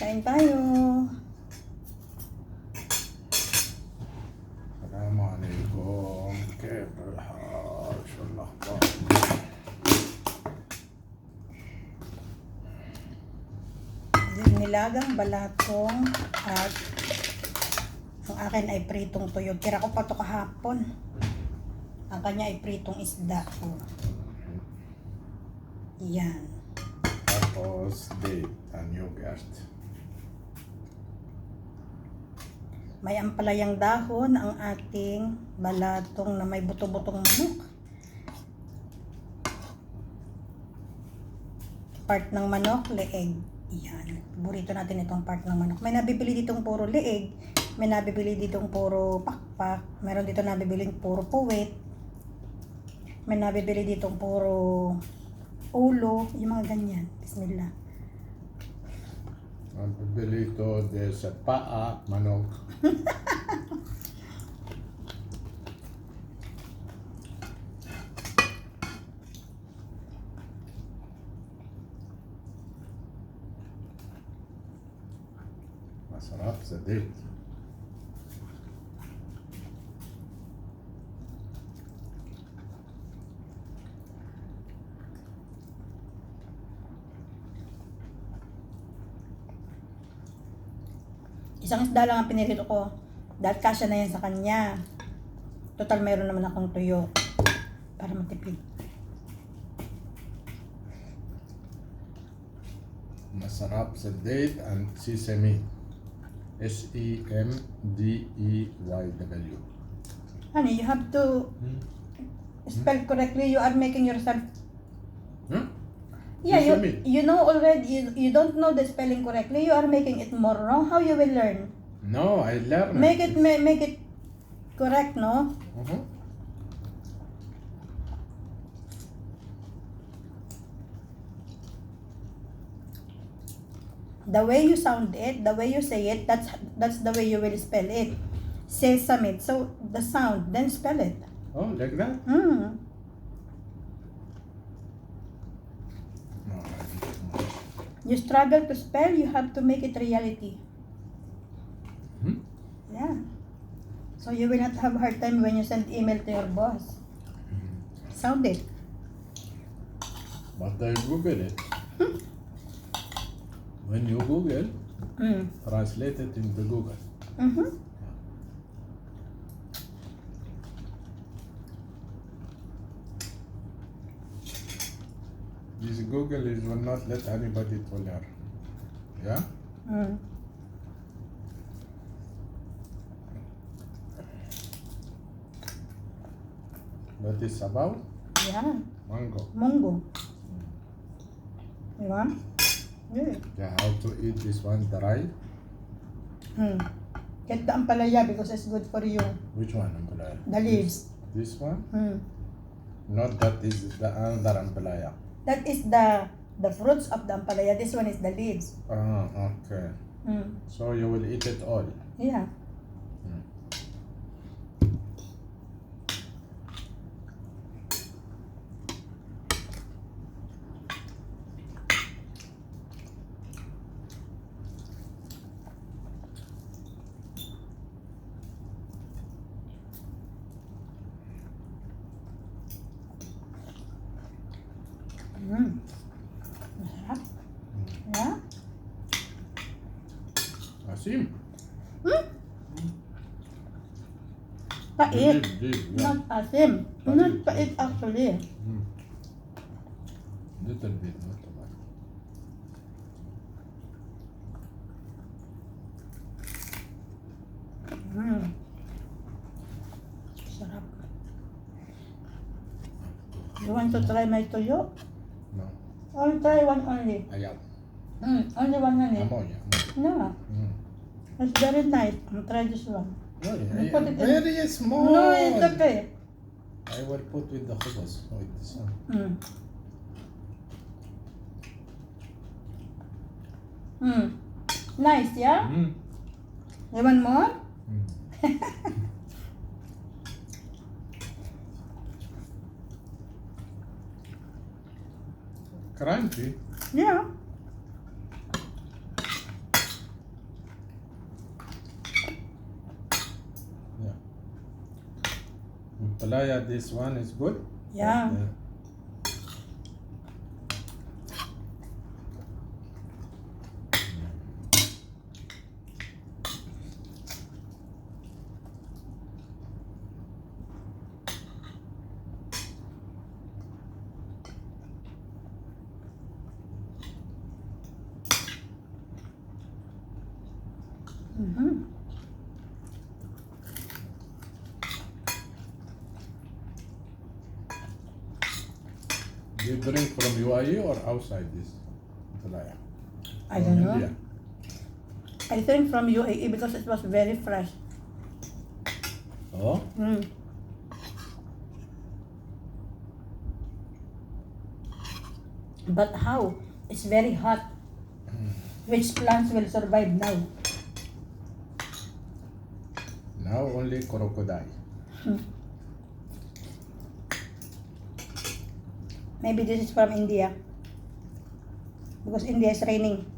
Kain tayo. السلام عليكم كيف الحال شو الأخبار Nilagang balatong at ang akin ay pritong tuyog. Tira ko pa to kahapon. Ang kanya ay pritong isda. Oh. Yan. tapos date and yogurt May ampalayang dahon ang ating balatong na may buto-butong manok. Part ng manok, leeg. Yan. Paborito natin itong part ng manok. May nabibili ditong puro leeg. May nabibili ditong puro pakpak. Meron dito nabibili puro puwit. May nabibili ditong puro ulo. Yung mga ganyan. Bismillah. Ang pipilito de sa paa manok. Masarap sa date Isang isda lang ang pinilito ko. Dahil kasya na yan sa kanya. Total, meron naman akong tuyo. Para matipid. masarap sa date and sesame E S-E-M-D-E-Y-W Honey, you have to spell correctly. You are making yourself... Yeah, you, Sesame. you know already. You, you don't know the spelling correctly. You are making it more wrong. How you will learn? No, I learned Make it, ma- make it correct, no? Mhm. The way you sound it, the way you say it, that's that's the way you will spell it. Sesame. So, the sound, then spell it. Oh, like that? Hmm. No, I didn't. You struggle to spell, you have to make it reality. Hmm? Yeah. So you will not have a hard time when you send email to your boss. Sound it. But I Google it. when you Google, Mm. translate it into Google. Mm-hmm. This Google is will not let anybody to learn. Yeah? Mm. That is about Yeah. mango. Mango. You want? Good. Yeah, how to eat this one dry? Mm. Get the ampalaya because it's good for you. Which one, Ampalaya? The leaves. This, this one? Mm. Not that is the another Ampalaya. That is the the fruits of the ampalaya. This one is the leaves. Ah, okay. Mm. So you will eat it all. Yeah. Mm. Masarap. Yeah. Asim. Hmm? Pait. Deep, deep, yeah. Not asim. Pait. Not pait actually. Mm. Little bit, not too much. Mm. Sarap. You want to try my tuyo? Or try one only? Ayaw. Mm, only one only? Amoy. No. Mm. It's very nice. I'll try this one. No, You yeah, put it in- very small. No, it's okay. I will put with the hummus with this one. Mm. Mm. Nice, yeah? Mm. You want more? Mm. Crunchy? Yeah. Yeah. In Palaya, this one is good. Yeah. Mhm. Do you drink from UAE or outside this? I don't know. India. I think from UAE because it was very fresh. Oh, Mm. But how? It's very hot. Which plants will survive now? Now only crocodile. Maybe this is from India. Because India is raining.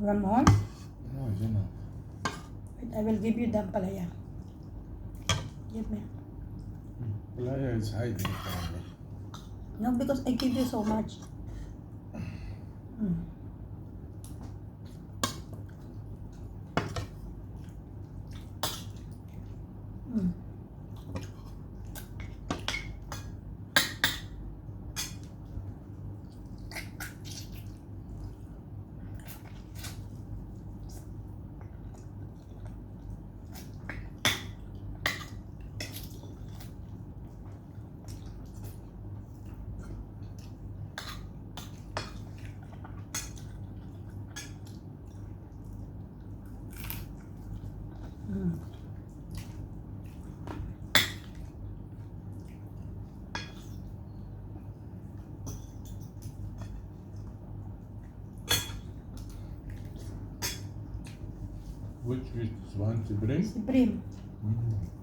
More. No, you know. Wait, I will give you the palaya. Give me. Palaya is hiding me. No, because I give you so much. Mm. Mm. which is one spring? Spring. Mm.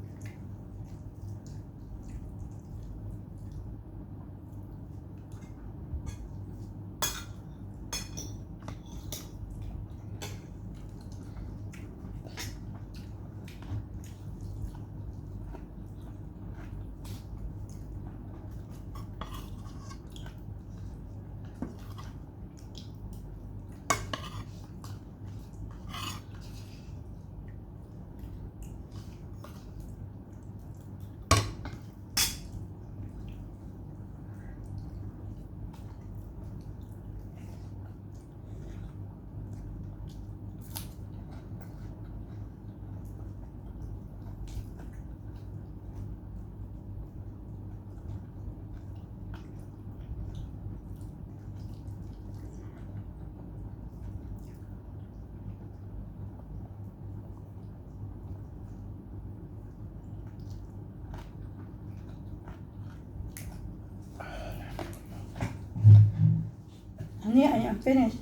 Finished.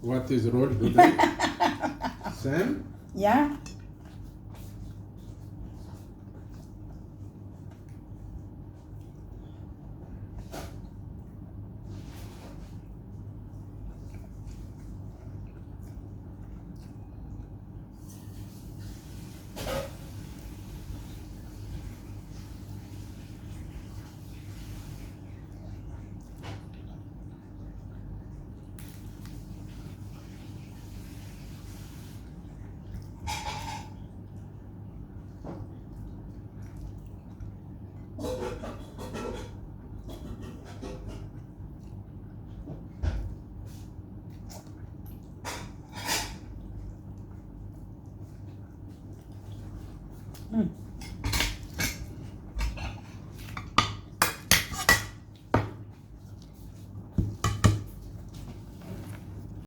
What is roll today? Same? Yeah. Hmm.